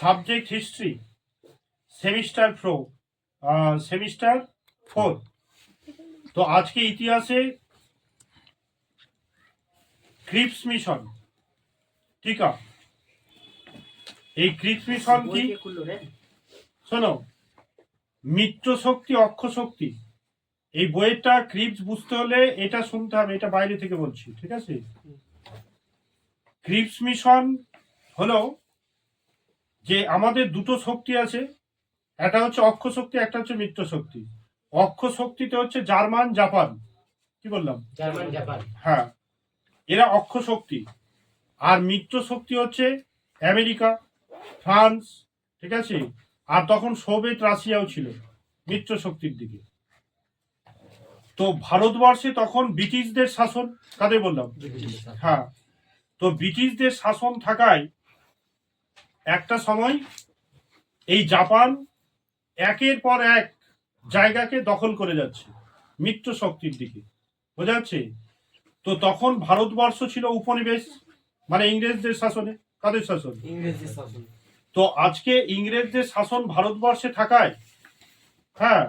Subject history semester four semester four. তো আজকে ইতিহাসে ক্রিপস মিশন ঠিক এই ক্রিপস মিশন কি? শোনো মিত্র শক্তি অক্ষ শক্তি এই বইয়েরটা ক্রিপস বুঝতে হলে এটা শুনতে হবে এটা বাইরে থেকে বলছি ঠিক আছে? ক্রিপস মিশন হলো যে আমাদের দুটো শক্তি আছে একটা হচ্ছে অক্ষ শক্তি একটা হচ্ছে মিত্র শক্তি। অক্ষ শক্তিতে হচ্ছে জার্মান জাপান। কি বললাম? German Japan. হ্যাঁ এরা অক্ষ শক্তি। আর মিত্র শক্তি হচ্ছে আমেরিকা ফ্রান্স ঠিক আছে? আর তখন সোভিয়েত রাশিয়াও ছিল মিত্র শক্তির দিকে। তো ভারতবর্ষে তখন ব্রিটিশদের শাসন কাদের বললাম? হ্যাঁ তো ব্রিটিশদের শাসন থাকায় একটা সময় এই জাপান একের পর এক জায়গাকে দখল করে যাচ্ছে মিত্র শক্তির দিকে। বোঝা যাচ্ছে? তো তখন ভারতবর্ষ ছিল উপনিবেশ মানে ইংরেজদের শাসনে। কাদের শাসন? ইংরেজি শাসন। তো আজকে ইংরেজদের শাসন ভারতবর্ষে থাকায় হ্যাঁ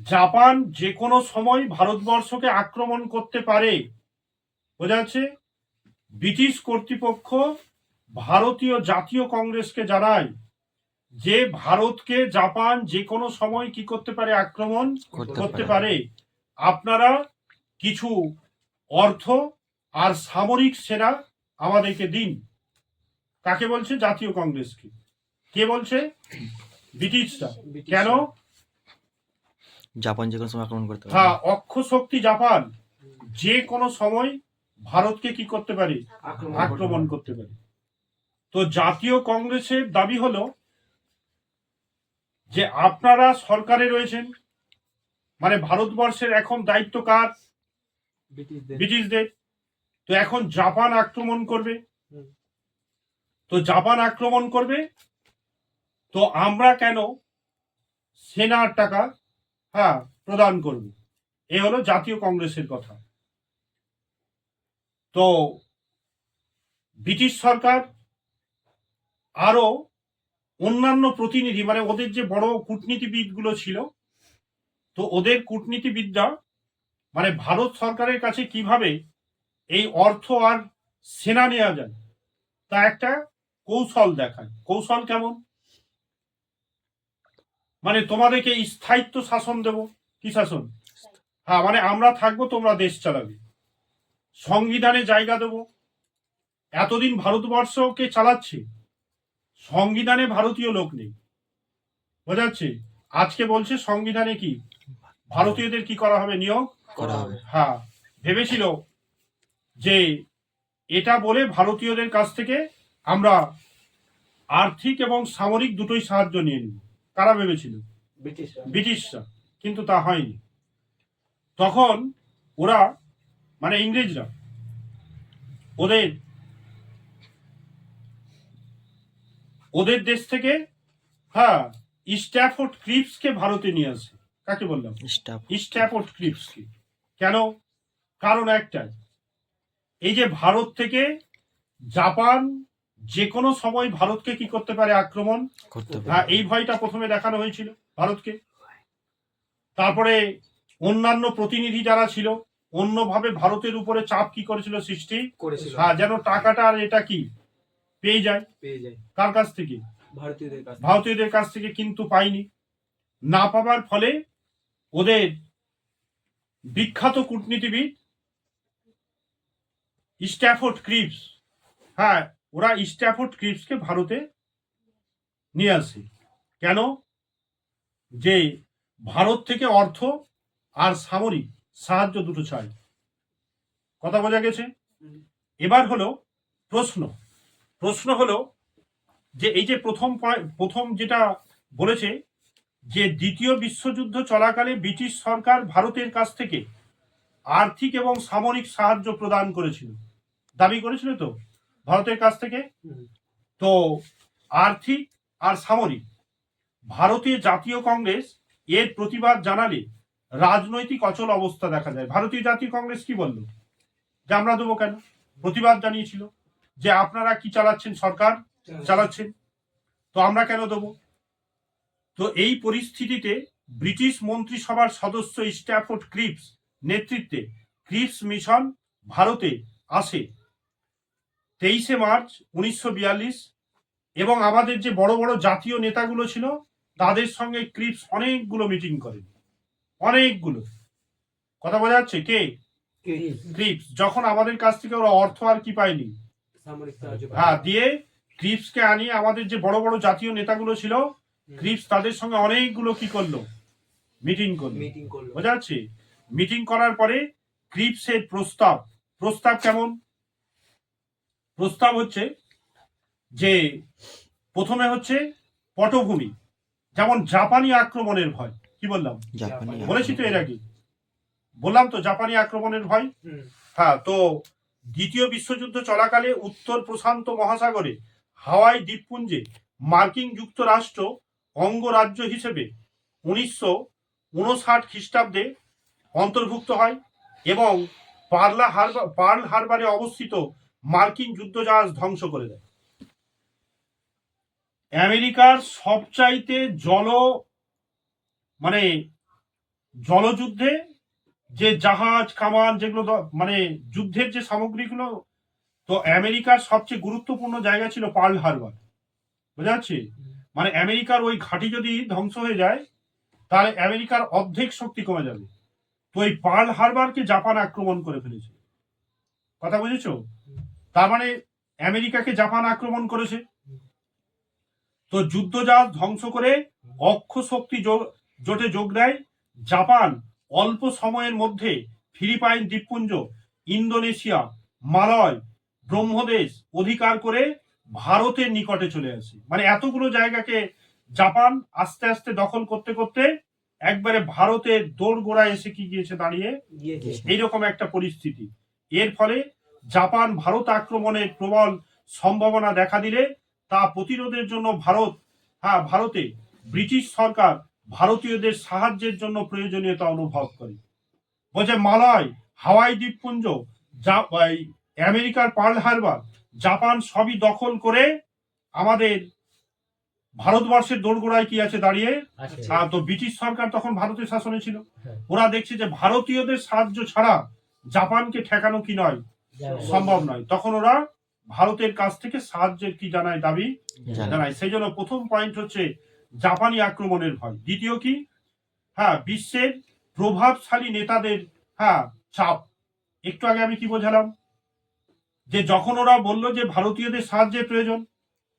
জাপান যে কোনো সময় ভারতবর্ষকে আক্রমণ করতে পারে। বোঝা যাচ্ছে? ব্রিটিশ কর্তৃপক্ষ ভারতীয় জাতীয় কংগ্রেসকে জানায় যে ভারতকে জাপান যে কোনো সময় কি করতে পারে আক্রমণ করতে। পারে। আপনারা কিছু অর্থ আর সামরিক সেনা আমাদেরকে দিন। কাকে বলছে? জাতীয় কংগ্রেসকে। কে বলছে? ব্রিটিশরা। কেন? জাপান যে কোনো সময় আক্রমণ করতে হ্যাঁ অক্ষ শক্তি জাপান যে কোনো সময় ভারতকে কি করতে পারে? আক্রমণ করতে পারে। তো জাতীয় কংগ্রেসের দাবি হলো যে আপনারা সরকারে রয়েছেন মানে ভারতবর্ষের এখন দায়িত্ব কার? ব্রিটিশদের। ব্রিটিশদের। তো এখন জাপান আক্রমণ করবে। তো জাপান আক্রমণ করবে। তো আমরা কেন সেনার টাকা হ্যাঁ প্রদান করব? এ হলো জাতীয় কংগ্রেসের কথা। তো ব্রিটিশ সরকার আরও অন্যান্য প্রতিনিধি মানে ওদের যে বড় কূটনীতিবিদগুলো ছিল, তো ওদের কূটনীতিবিদরা মানে ভারত সরকারের কাছে কীভাবে এই অর্থ আর সেনা নেওয়া যায়, তা একটা কৌশল দেখায়। কৌশল কেমন? মানে তোমাদেরকে স্থায়িত্ব শাসন দেব, কি শাসন? হ্যাঁ মানে আমরা থাকব, তোমরা দেশ চালাবে। সংবিধানে জায়গা দেব। এতদিন ভারতবর্ষকে চালাচ্ছে? সংবিধানে ভারতীয় লোক নেই। বোঝা যাচ্ছে আজকে বলছে সংবিধানে কি? ভারতীয়দের কি করা হবে নিয়োগ? করা হবে। হ্যাঁ। ভেবেছিল যে এটা বলে ভারতীয়দের কাছ থেকে আমরা আর্থিক এবং সামরিক দুটোই সাহায্য নিয়ে নিব। কারা ভেবেছিল? ব্রিটিশরা। ব্রিটিশরা। কিন্তু তা হয়নি। তখন ওরা মানে ইংরেজরা ওদের ওদের দেশ থেকে হ্যাঁ স্ট্যাফোর্ড ক্রিপসকে ভারতে নিয়ে আসে। কাকে বললাম? স্ট্যাফোর্ড ক্লিপসকে কেন? কারণ একটাই এই যে ভারত থেকে জাপান যে কোনো সময় ভারতকে কি করতে পারে আক্রমণ? হ্যাঁ এই ভয়টা প্রথমে দেখানো হয়েছিল ভারতকে। তারপরে অন্যান্য প্রতিনিধি যারা ছিল অন্যভাবে ভারতের উপরে চাপ কি করেছিল সৃষ্টি? করেছিল। হ্যাঁ যেন টাকাটা আর এটা কি? পেয়ে যায়। পেয়ে যায়। কার কাছ থেকে? ভারতীয়দের কাছে ভারতীয়দের কাছ থেকে কিন্তু পাইনি। না পাবার ফলে ওদের বিখ্যাত কূটনীতিবিদ স্ট্যাফোর্ড ক্রিপস হ্যাঁ ওরা স্ট্যাফোর্ড ক্রিপসকে ভারতে নিয়ে আসে। কেন? যে ভারত থেকে অর্থ আর সামরিক সাহায্য দুটো চাই। কথা বোঝা গেছে? এবার হলো প্রশ্ন। প্রশ্ন হলো যে এই যে প্রথম প্রথম যেটা বলেছে যে দ্বিতীয় বিশ্বযুদ্ধ চলাকালে ব্রিটিশ সরকার ভারতের কাছ থেকে আর্থিক এবং সামরিক সাহায্য প্রদান করেছিল। দাবি করেছিল তো? ভারতের কাছ থেকে? তো আর্থিক আর সামরিক। ভারতীয় জাতীয় কংগ্রেস এর প্রতিবাদ জানালে রাজনৈতিক অচল অবস্থা দেখা যায়। ভারতীয় জাতীয় কংগ্রেস কি বলল? যে আমরা দেবো কেন? প্রতিবাদ জানিয়েছিল। যে আপনারা কি চালাচ্ছেন সরকার? চালাচ্ছেন। তো আমরা কেন দেব? তো এই পরিস্থিতিতে ব্রিটিশ মন্ত্রিসভার সদস্য স্ট্যাফোর্ড ক্রিপস নেতৃত্বে ক্রিপস মিশন ভারতে আসে। তেইশে মার্চ উনিশশো বিয়াল্লিশ এবং আমাদের যে বড় বড় জাতীয় নেতাগুলো ছিল তাদের সঙ্গে ক্রিপস অনেকগুলো মিটিং করেন। অনেকগুলো। কথা বোঝা যাচ্ছে? কে? ক্রিপস। যখন আমাদের কাছ থেকে ওরা অর্থ আর কি পায়নি? হ্যাঁ দিয়ে ক্রিপসকে আনিয়ে আমাদের যে বড় বড় জাতীয় নেতাগুলো ছিল ক্রিপস তাদের সঙ্গে অনেকগুলো কি করল? মিটিং করল। মিটিং করল। বোঝা যাচ্ছে? মিটিং করার পরে ক্রিপসের প্রস্তাব প্রস্তাব কেমন? প্রস্তাব হচ্ছে যে প্রথমে হচ্ছে পটভূমি যেমন জাপানি আক্রমণের ভয়। কি বললাম? বলেছি তো এর আগে। বললাম তো জাপানি আক্রমণের ভয়? হ্যাঁ তো দ্বিতীয় বিশ্বযুদ্ধ চলাকালে উত্তর প্রশান্ত মহাসাগরে হাওয়াই দ্বীপপুঞ্জে মার্কিন যুক্তরাষ্ট্র অঙ্গরাজ্য হিসেবে উনিশশো উনষাট খ্রিস্টাব্দে অন্তর্ভুক্ত হয় এবং পার্লা হারবার পার্ল হারবারে অবস্থিত মার্কিন যুদ্ধজাহাজ ধ্বংস করে দেয়। আমেরিকার সবচাইতে জল মানে জলযুদ্ধে যে জাহাজ, কামান যেগুলো মানে যুদ্ধের যে সামগ্রীগুলো, তো আমেরিকার সবচেয়ে গুরুত্বপূর্ণ জায়গা ছিল পার্ল হারবার। বোঝা যাচ্ছে? মানে আমেরিকার ওই ঘাঁটি যদি ধ্বংস হয়ে যায়, তাহলে আমেরিকার অর্ধেক শক্তি কমে যাবে। তো এই পার্ল হারবারকে জাপান আক্রমণ করে ফেলেছে। কথা বুঝেছ? তার মানে আমেরিকাকে জাপান আক্রমণ করেছে। তো যুদ্ধ যুদ্ধজাহাজ ধ্বংস করে অক্ষ শক্তি জোটে যোগ দেয় জাপান। অল্প সময়ের মধ্যে ফিলিপাইন দ্বীপপুঞ্জ ইন্দোনেশিয়া মালয় ব্রহ্মদেশ অধিকার করে ভারতের নিকটে চলে আসে। মানে এতগুলো জায়গাকে জাপান আস্তে আস্তে দখল করতে করতে একবারে ভারতের দৌড় গোড়ায় এসে কি গিয়েছে দাঁড়িয়ে? এইরকম একটা পরিস্থিতি। এর ফলে জাপান ভারত আক্রমণের প্রবল সম্ভাবনা দেখা দিলে তা প্রতিরোধের জন্য ভারত হ্যাঁ ভারতে ব্রিটিশ সরকার ভারতীয়দের সাহায্যের জন্য প্রয়োজনীয়তা অনুভব করে। বলছে মালয় হাওয়াই দ্বীপপুঞ্জ আমেরিকার পার্ল হারবার জাপান সবই দখল করে আমাদের ভারতবর্ষের দোরগোড়ায় কি আছে দাঁড়িয়ে? তো ব্রিটিশ সরকার তখন ভারতের শাসনে ছিল। হ্যাঁ। ওরা দেখছে যে ভারতীয়দের সাহায্য ছাড়া জাপানকে ঠেকানো কি নয় সম্ভব নয়। তখন ওরা ভারতের কাছ থেকে সাহায্যের কি জানায় দাবি? জানায়। সেই জন্য প্রথম পয়েন্ট হচ্ছে জাপানি আক্রমণের ভয়। দ্বিতীয় কি? হ্যাঁ বিশ্বের প্রভাবশালী নেতাদের হ্যাঁ চাপ। একটু আগে আমি কি বোঝালাম? যে যখন ওরা বলল যে ভারতীয়দের সাহায্যের প্রয়োজন,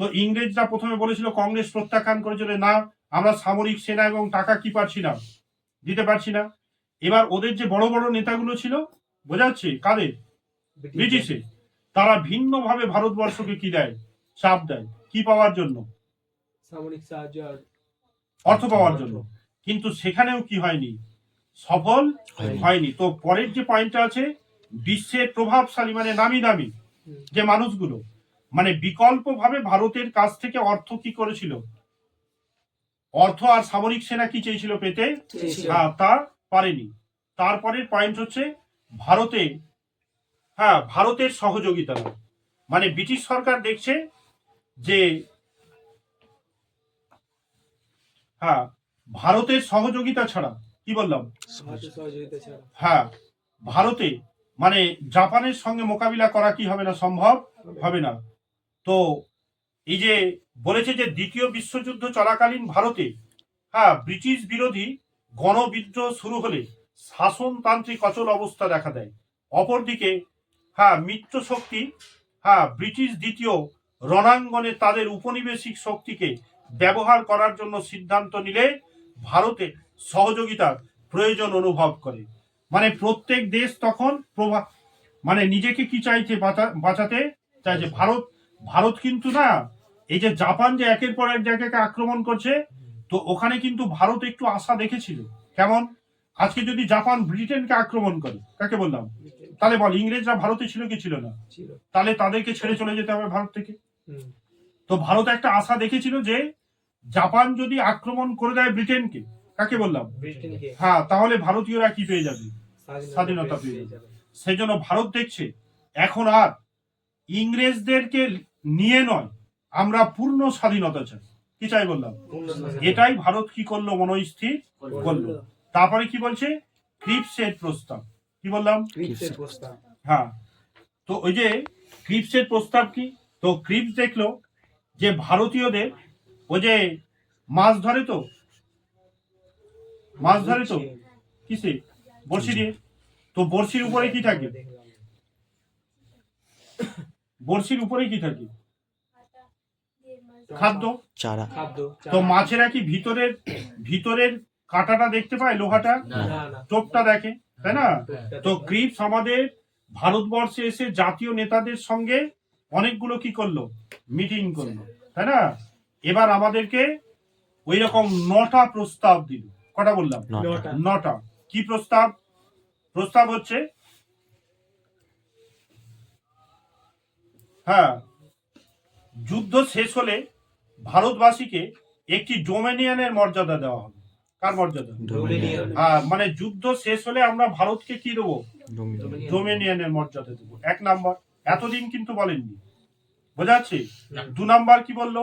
তো ইংরেজরা প্রথমে বলেছিল কংগ্রেস প্রত্যাখ্যান করেছিল না, আমরা সামরিক সেনা এবং টাকা কি পারছি না, দিতে পারছি না। এবার ওদের যে বড় বড় নেতাগুলো ছিল বোঝা যাচ্ছে কাদের? ব্রিটিশে তারা ভিন্নভাবে ভারতবর্ষকে কি দেয়? চাপ দেয়। কি পাওয়ার জন্য? সামরিক সাহায্য আর অর্থ পাওয়ার জন্য। কিন্তু সেখানেও কি হয়নি? সফল হয়নি। তো পরের যে পয়েন্টটা আছে বিশ্বের প্রভাবশালী মানে নামি দামি যে মানুষগুলো মানে বিকল্পভাবে ভারতের কাছ থেকে অর্থ কি করেছিল? অর্থ আর সামরিক সেনা কি চেয়েছিল পেতে। হ্যাঁ, তা পারেনি। তারপরের পয়েন্ট হচ্ছে ভারতে হ্যাঁ ভারতের সহযোগিতা। মানে ব্রিটিশ সরকার দেখছে যে হ্যাঁ ভারতের সহযোগিতা ছাড়া কি বললাম? হ্যাঁ ভারতে মানে জাপানের সঙ্গে মোকাবিলা করা কি হবে না সম্ভব হবে না। তো এই যে বলেছে যে দ্বিতীয় বিশ্বযুদ্ধ চলাকালীন ভারতে হ্যাঁ ব্রিটিশ বিরোধী গণবিদ্রোহ শুরু হলে শাসনতান্ত্রিক অচল অবস্থা দেখা দেয়। অপরদিকে হ্যাঁ মিত্র শক্তি হ্যাঁ ব্রিটিশ দ্বিতীয় রণাঙ্গনে তাদের উপনিবেশিক শক্তিকে ব্যবহার করার জন্য সিদ্ধান্ত নিলে ভারতে সহযোগিতার প্রয়োজন অনুভব করে। মানে প্রত্যেক দেশ তখন প্রভা মানে নিজেকে কি চাইছে বাঁচা- বাঁচাতে? চাইছে ভারত ভারত কিন্তু না এই যে জাপান যে একের পর এক জায়গাকে আক্রমণ করছে তো ওখানে কিন্তু ভারত একটু আশা দেখেছিল। কেমন? আজকে যদি জাপান ব্রিটেনকে আক্রমণ করে কাকে বললাম? তাহলে বল ইংরেজরা ভারতে ছিল কি ছিল না? তাহলে তাদেরকে ছেড়ে চলে যেতে হবে ভারত থেকে? তো ভারত একটা আশা দেখেছিল যে জাপান যদি আক্রমণ করে দেয় ব্রিটেনকে কাকে বললাম? হ্যাঁ তাহলে ভারতীয়রা কি পেয়ে যাবে? স্বাধীনতা পেয়ে যাবে। সেই জন্য ভারত দেখছে এখন আর ইংরেজদেরকে নিয়ে নয় আমরা পূর্ণ স্বাধীনতা চাই। কি চাই বললাম? এটাই ভারত কি করল মনস্থির করল। তারপরে কি বলছে? ক্রিপসের প্রস্তাব। কি বললাম? হ্যাঁ। তো ওই যে ক্রিপসের প্রস্তাব কি? তো ক্রিপস দেখল যে ভারতীয়দের ওই যে মাছ ধরে তো? মাছ ধরে তো? কিসে? বড়শি দিয়ে? তো বড়শির উপরে কি থাকে? বড়শির উপরে কি থাকে? খাদ্য? চারা। খাদ্য তো মাছেরা কি ভিতরের ভিতরের কাঁটাটা দেখতে পায় লোহাটা? টোপটা দেখে তাই না? তো গ্রিপস আমাদের ভারতবর্ষে এসে জাতীয় নেতাদের সঙ্গে অনেকগুলো কি করল? মিটিং করল তাই না? এবার আমাদেরকে ওই রকম নটা প্রস্তাব দিল। কটা বললাম? নটা। কি প্রস্তাব? প্রস্তাব হচ্ছে হ্যাঁ যুদ্ধ শেষ হলে ভারতবাসীকে একটি ডোমেনিয়ানের মর্যাদা দেওয়া হবে। কার মর্যাদা? ডোমিনিয়ন হ্যাঁ মানে যুদ্ধ শেষ হলে আমরা ভারতকে কি দেবো? ডোমিনিয়ন। ডোমেনিয়ানের মর্যাদা দেবো। এক নাম্বার। এতদিন কিন্তু বলেননি। বোঝা যাচ্ছে? দু নাম্বার কি বলল?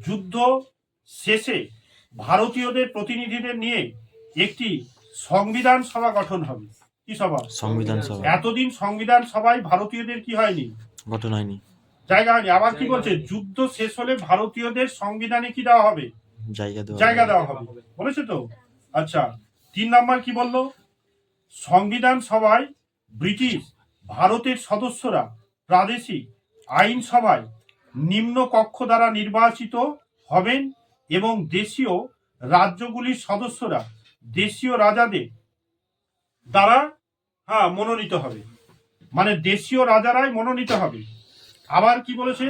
যুদ্ধ শেষে ভারতীয়দের প্রতিনিধিদের নিয়ে একটি সংবিধান সভা গঠন হবে। কি সভা? সংবিধান সভা। এতদিন সংবিধান সভায় ভারতীয়দের কি হয়নি? গঠন হয়নি। জায়গা হয়নি। আবার কি বলছে? যুদ্ধ শেষ হলে ভারতীয়দের সংবিধানে কি দেওয়া হবে? জায়গা দেওয়া জায়গা দেওয়া হবে। বলেছে তো? আচ্ছা তিন নাম্বার কি বলল? সংবিধান সভায় ব্রিটিশ ভারতের সদস্যরা প্রাদেশিক আইনসভায় নিম্ন কক্ষ দ্বারা নির্বাচিত হবেন এবং দেশীয় রাজ্যগুলির সদস্যরা দেশীয় রাজাদের দ্বারা হ্যাঁ মনোনীত হবে। মানে দেশীয় রাজারাই মনোনীত হবে। আবার কি বলেছে?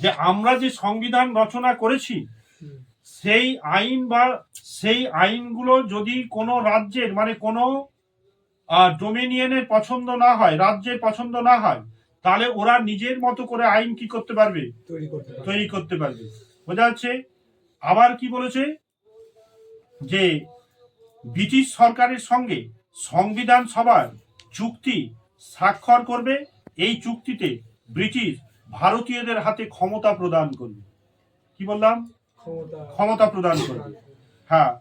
যে আমরা যে সংবিধান রচনা করেছি, সেই আইন বা সেই আইনগুলো যদি কোনো রাজ্যের মানে কোনো ডোমিনিয়নের পছন্দ না হয়, রাজ্যের পছন্দ না হয় তাহলে ওরা নিজের মতো করে আইন কি করতে পারবে? তৈরি করতে পারবে। বোঝা যাচ্ছে? আবার কি বলেছে? যে ব্রিটিশ সরকারের সঙ্গে সংবিধান সভার চুক্তি স্বাক্ষর করবে এই চুক্তিতে ব্রিটিশ ভারতীয়দের হাতে ক্ষমতা প্রদান করবে। কি বললাম? ক্ষমতা। প্রদান করবে। হ্যাঁ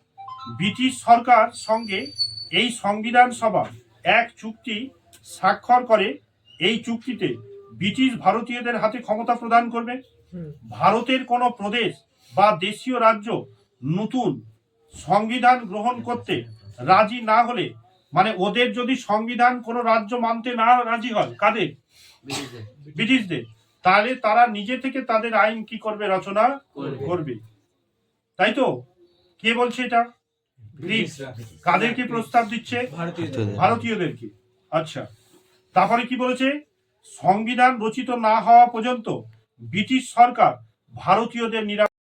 ব্রিটিশ সরকার সঙ্গে এই সংবিধান সভা এক চুক্তি স্বাক্ষর করে এই চুক্তিতে ব্রিটিশ ভারতীয়দের হাতে ক্ষমতা প্রদান করবে। ভারতের কোনো প্রদেশ বা দেশীয় রাজ্য নতুন সংবিধান গ্রহণ করতে রাজি না হলে মানে ওদের যদি সংবিধান কোনো রাজ্য মানতে না রাজি হয় কাদের? ব্রিটিশদের। তাহলে তারা নিজে থেকে তাদের আইন কি করবে রচনা করবে। তাই তো? কে বলছে এটা? কাদেরকে প্রস্তাব দিচ্ছে? ভারতীয়দেরকে। আচ্ছা। তারপরে কি বলেছে? সংবিধান রচিত না হওয়া পর্যন্ত ব্রিটিশ সরকার ভারতীয়দের নিরাপত্তা